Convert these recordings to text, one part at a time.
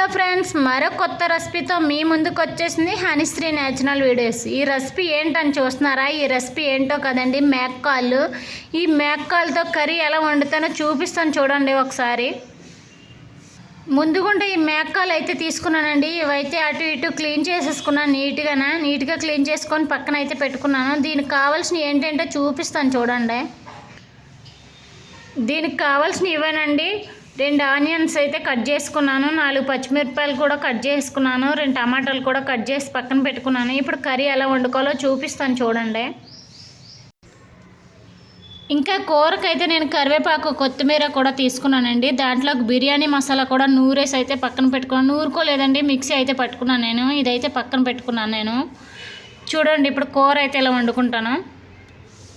Hello friends మరో కొత్త రెసిపీతో మీ ముందుకు వచ్చేసింది హనీశ్రీ న్యాచురల్ వీడియోస్. ఈ రెసిపీ ఏంటని చూస్తున్నారా? ఈ రెసిపీ ఏంటో కదండి మేక్కాళ్ళు. ఈ మేక్కాళ్ళతో కర్రీ ఎలా వండుతానో చూపిస్తాను చూడండి ఒకసారి. ముందుగుంటే ఈ మేక్కాలు అయితే తీసుకున్నానండి. ఇవైతే అటు ఇటు క్లీన్ చేసేసుకున్నాను నీట్గాన? నీట్గా క్లీన్ చేసుకొని పక్కన అయితే పెట్టుకున్నాను. దీనికి కావాల్సిన ఏంటంటే చూపిస్తాను చూడండి. దీనికి కావాల్సిన ఇవేనండి రెండు ఆనియన్స్ అయితే కట్ చేసుకున్నాను నాలుగు పచ్చిమిరపకాయలు కూడా కట్ చేసుకున్నాను రెండు టమాటాలు కూడా కట్ చేసి పక్కన పెట్టుకున్నాను. ఇప్పుడు కర్రీ ఎలా వండుకోవాలో చూపిస్తాను చూడండి. ఇంకా కూరకైతే నేను కరివేపాకు కొత్తిమీర కూడా తీసుకున్నానండి. దాంట్లో బిర్యానీ మసాలా కూడా నూరేసి అయితే పక్కన పెట్టుకున్నాను. నూరుకోలేదండి మిక్సీ అయితే పట్టుకున్నాను నేను. ఇదైతే పక్కన పెట్టుకున్నాను నేను. చూడండి ఇప్పుడు కూర అయితే ఇలా వండుకుంటాను.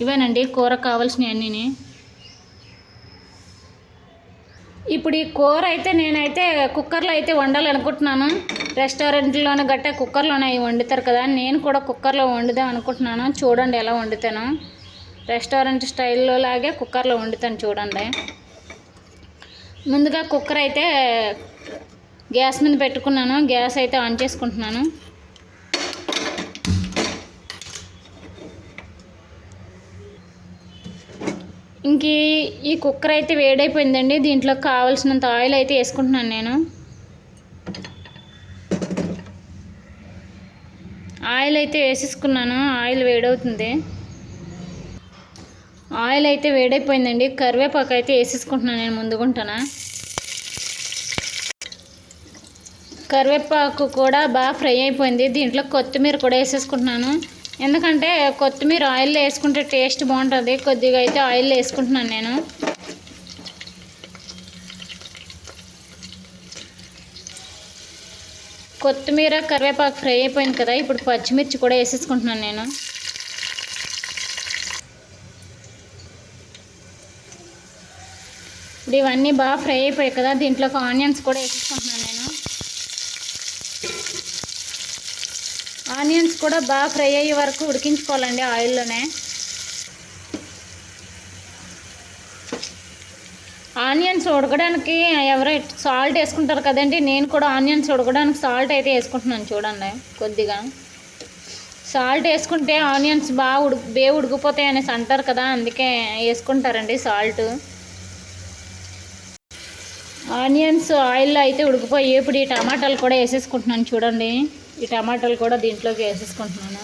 ఇవేనండి కూర కావాల్సినవన్నీ ఇప్పుడు ఈ కూర అయితే నేనైతే కుక్కర్లో అయితే వండాలనుకుంటున్నాను. రెస్టారెంట్లోనే గట్టా కుక్కర్లోనే అవి వండుతారు కదా. నేను కూడా కుక్కర్లో వండుదాం అనుకుంటున్నాను. చూడండి ఎలా వండుతాను. రెస్టారెంట్ స్టైల్లో లాగే కుక్కర్లో వండుతాను చూడండి. ముందుగా కుక్కర్ అయితే గ్యాస్ మీద పెట్టుకున్నాను. గ్యాస్ అయితే ఆన్ చేసుకుంటున్నాను. ఇంక ఈ- కుక్కర్ అయితే వేడైపోయిందండి. దీంట్లో కావాల్సినంత ఆయిల్ అయితే వేసుకుంటున్నాను నేను. ఆయిల్ అయితే వేసేసుకున్నాను. ఆయిల్ వేడవుతుంది. ఆయిల్ అయితే వేడైపోయిందండి. కరివేపాకు అయితే వేసేసుకుంటున్నాను నేను ముందుకుంటానా కరివేపాకు కూడా బాగా ఫ్రై అయిపోయింది. దీంట్లో కొత్తిమీర కూడా వేసేసుకుంటున్నాను. ఎందుకంటే కొత్తిమీర ఆయిల్లో వేసుకుంటే టేస్ట్ బాగుంటుంది. కొద్దిగా అయితే ఆయిల్లో వేసుకుంటున్నాను నేను. కొత్తిమీర కరివేపాకు ఫ్రై అయిపోయింది కదా ఇప్పుడు పచ్చిమిర్చి కూడా వేసేసుకుంటున్నాను నేను. ఇప్పుడు ఇవన్నీ బాగా ఫ్రై అయిపోయాయి కదా దీంట్లోకి ఆనియన్స్ కూడా వేసేసుకుంటున్నాను నేను ఆనియన్స్ కూడా బాగా ఫ్రై అయ్యే వరకు ఉడికించుకోవాలండి ఆయిల్లోనే. ఆనియన్స్ ఉడకడానికి ఎవరో సాల్ట్ వేసుకుంటారు కదండి నేను కూడా ఆనియన్స్ ఉడకడానికి సాల్ట్ అయితే వేసుకుంటున్నాను చూడండి కొద్దిగా. సాల్ట్ వేసుకుంటే ఆనియన్స్ బాగా ఉడు బే ఉడికిపోతాయి అనేసి అంటారు కదా అందుకే వేసుకుంటారండి సాల్ట్. ఆనియన్స్ ఆయిల్లో అయితే ఉడికిపోయి ఇప్పుడు ఈ టమాటాలు కూడా వేసేసుకుంటున్నాను చూడండి. ఈ టమాటాలు కూడా దీంట్లోకి వేసేసుకుంటున్నాను.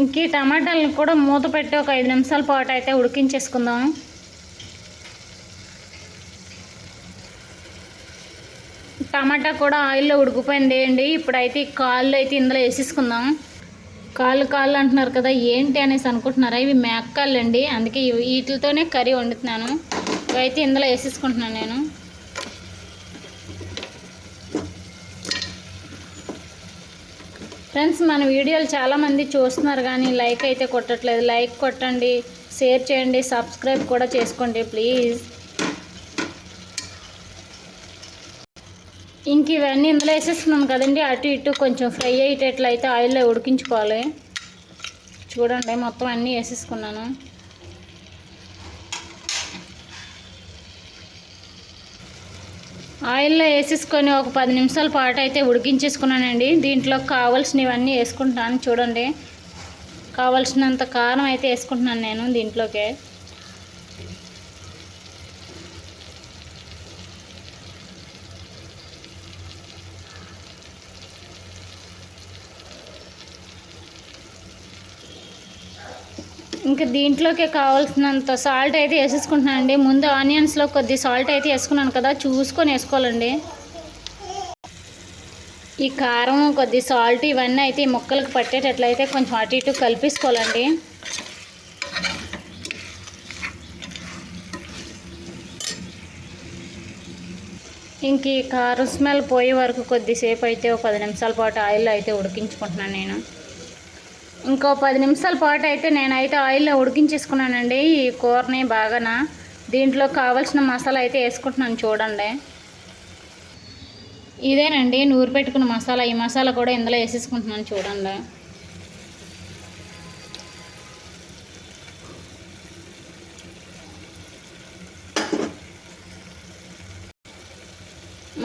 ఇంక ఈ టమాటాలను కూడా మూత పెట్టి ఒక ఐదు నిమిషాల పాటు అయితే ఉడికించేసుకుందాం. టమాటా కూడా ఆయిల్లో ఉడికిపోయింది అండి. ఇప్పుడైతే ఈ కాళ్ళు అయితే ఇందులో వేసేసుకుందాం. కాళ్ళు కాళ్ళు అంటున్నారు కదా ఏంటి అనేసి అనుకుంటున్నారా? ఇవి మేకకాళ్ళు అండి అందుకే వీటితోనే కర్రీ వండుతున్నాను. ఇవైతే ఇందులో వేసేసుకుంటున్నాను నేను. ఫ్రెండ్స్ మన వీడియోలు చాలామంది చూస్తున్నారు కానీ లైక్ అయితే కొట్టట్లేదు. లైక్ కొట్టండి షేర్ చేయండి సబ్స్క్రైబ్ కూడా చేసుకోండి ప్లీజ్. ఇంక ఇవన్నీ ఇందులో వేసేస్తున్నాను కదండి. అటు ఇటు కొంచెం ఫ్రై అయ్యేటట్లయితే ఆయిల్లో ఉడికించుకోవాలి. చూడండి మొత్తం అన్నీ వేసేసుకున్నాను. ఆయిల్లో వేసేసుకొని ఒక పది నిమిషాల పాటు అయితే ఉడికించేసుకున్నానండి. దీంట్లో కావాల్సినవన్నీ వేసుకుంటాను. చూడండి. కావాల్సినంత కారం అయితే వేసుకుంటున్నాను నేను దీంట్లోకే. ఇంకా దీంట్లోకి కావాల్సినంత సాల్ట్ అయితే వేసేసుకుంటున్నాను అండి ముందు ఆనియన్స్లో కొద్ది సాల్ట్ అయితే వేసుకున్నాను కదా చూసుకొని వేసుకోవాలండి. ఈ కారం కొద్ది సాల్ట్ ఇవన్నీ అయితే ఈ ముక్కలకు పట్టేటట్లయితే కొంచెం అటు ఇటు కలిపేసుకోవాలండి. ఇంక ఈ కారం స్మెల్ పోయే వరకు కొద్దిసేపు అయితే ఒక పది నిమిషాల పాటు ఆయిల్లో అయితే ఉడికించుకుంటున్నాను నేను. ఇంకో పది నిమిషాల పాటు అయితే నేనైతే ఆయిల్లో ఉడికించేసుకున్నానండి. ఈ కూరని బాగాన. దీంట్లో కావలసిన మసాలా అయితే వేసుకుంటున్నాను చూడండి. ఇదేనండి నూరు పెట్టుకున్న మసాలా. ఈ మసాలా కూడా ఇందులో వేసేసుకుంటున్నాను చూడండి.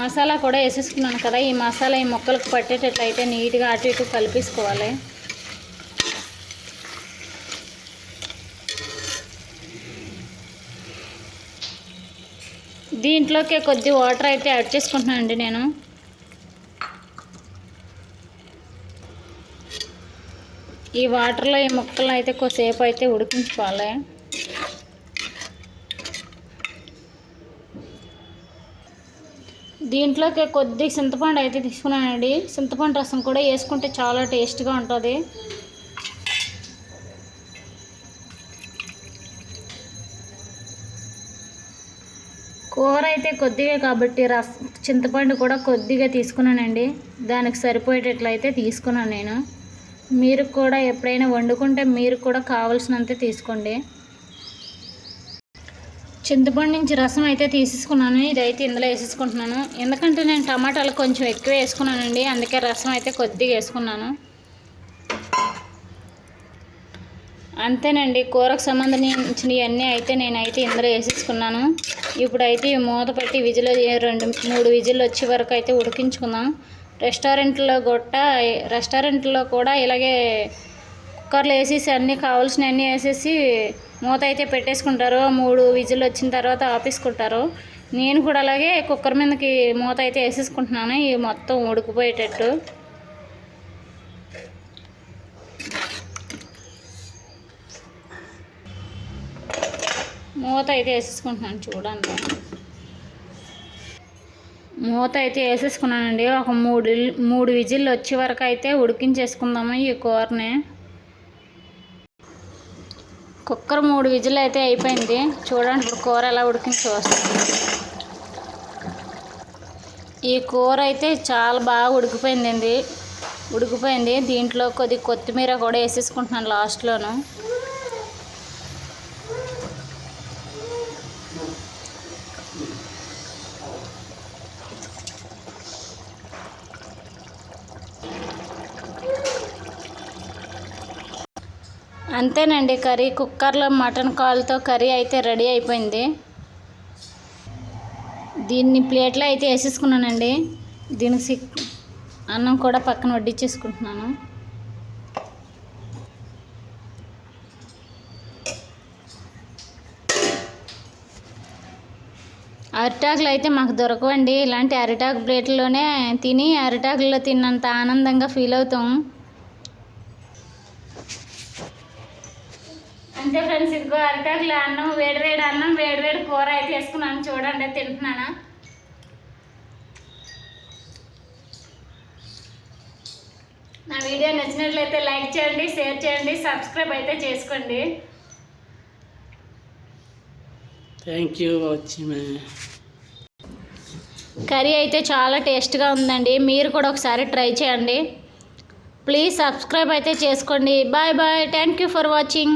మసాలా కూడా వేసేసుకున్నాను కదా. ఈ మసాలా ఈ మొక్కలకు పట్టేటట్లయితే నీట్గా అటు ఇటు కలిపేసుకోవాలి. దీంట్లోకి కొద్ది వాటర్ అయితే యాడ్ చేసుకుంటున్నానండి నేను. ఈ వాటర్లో ఈ ముక్కలు అయితే కొద్దిసేపు అయితే ఉడికించుకోవాలి. దీంట్లోకి కొద్ది చింతపండు అయితే తీసుకున్నానండి. చింతపండు రసం కూడా వేసుకుంటే చాలా టేస్ట్గా ఉంటుంది. కూర అయితే కొద్దిగా కాబట్టి రస్ చింతపండు కూడా కొద్దిగా తీసుకున్నానండి. దానికి సరిపోయేటట్లయితే తీసుకున్నాను నేను. మీరు కూడా ఎప్పుడైనా వండుకుంటే మీరు కూడా కావలసినంత తీసుకోండి. చింతపండు నుంచి రసం అయితే తీసేసుకున్నాను. ఇదైతే ఇందులో వేసేసుకుంటున్నాను. ఎందుకంటే నేను టమాటాలు కొంచెం ఎక్కువ వేసుకున్నానండి. అందుకే రసం అయితే కొద్దిగా వేసుకున్నాను. అంతేనండి. కూరకు సంబంధించినవన్నీ అయితే నేనైతే ఇందులో వేసేసుకున్నాను. ఇప్పుడైతే మూత పెట్టి విజిల్ రెండు మూడు విజిల్ వచ్చే వరకు అయితే ఉడికించుకుందాం. రెస్టారెంట్లో గొట్ట రెస్టారెంట్లో కూడా ఇలాగే కుక్కర్లో వేసేసి అన్నీ కావాల్సిన అన్నీ వేసేసి మూత అయితే పెట్టేసుకుంటారు. మూడు విజిల్ వచ్చిన తర్వాత ఆపేసుకుంటారు. నేను కూడా అలాగే కుక్కర్ మీదకి మూత అయితే వేసేసుకుంటున్నాను. ఇవి మొత్తం ఉడికిపోయేటట్టు. మూత అయితే వేసేసుకుంటున్నాను చూడండి. మూత అయితే వేసేసుకున్నానండి. ఒక మూడు మూడు విజిల్లు వచ్చే వరకు అయితే ఉడికించేసుకుందాము ఈ కూరని. కుక్కర్ మూడు విజిల్ అయితే అయిపోయింది. చూడండి ఇప్పుడు కూర ఎలా ఉడికించి వస్తుంది ఈ కూర అయితే చాలా బాగా ఉడికిపోయిందండి. ఉడికిపోయింది. దీంట్లో కొద్ది కొత్తిమీర కూడా వేసేసుకుంటున్నాను లాస్ట్లోను. అంతేనండి కర్రీ కుక్కర్లో మటన్ కాల్తో కర్రీ అయితే రెడీ అయిపోయింది. దీన్ని ప్లేట్లో అయితే వేసేసుకున్నానండి. దీనికి అన్నం కూడా పక్కన వడ్డించేసుకుంటున్నాను. అరిటాకులు అయితే మాకు దొరకవండి. ఇలాంటి అరిటాకు ప్లేట్లోనే తిని అరిటాకుల్లో తిన్నంత ఆనందంగా ఫీల్ అవుతాం. అంతే ఫ్రెండ్స్ ఇదిగో అరిటాకులు అన్నం వేడివేడి అన్నం వేడివేడి కూర అయితే వేసుకున్నాను. చూడండి తింటున్నాను? నా వీడియో నచ్చినట్లయితే లైక్ చేయండి షేర్ చేయండి సబ్స్క్రైబ్ అయితే చేసుకోండి. థ్యాంక్ యూ కర్రీ అయితే చాలా టేస్ట్గా ఉందండి. మీరు కూడా ఒకసారి ట్రై చేయండి. ప్లీజ్ సబ్స్క్రైబ్ అయితే చేసుకోండి. Bye bye. Thank you for watching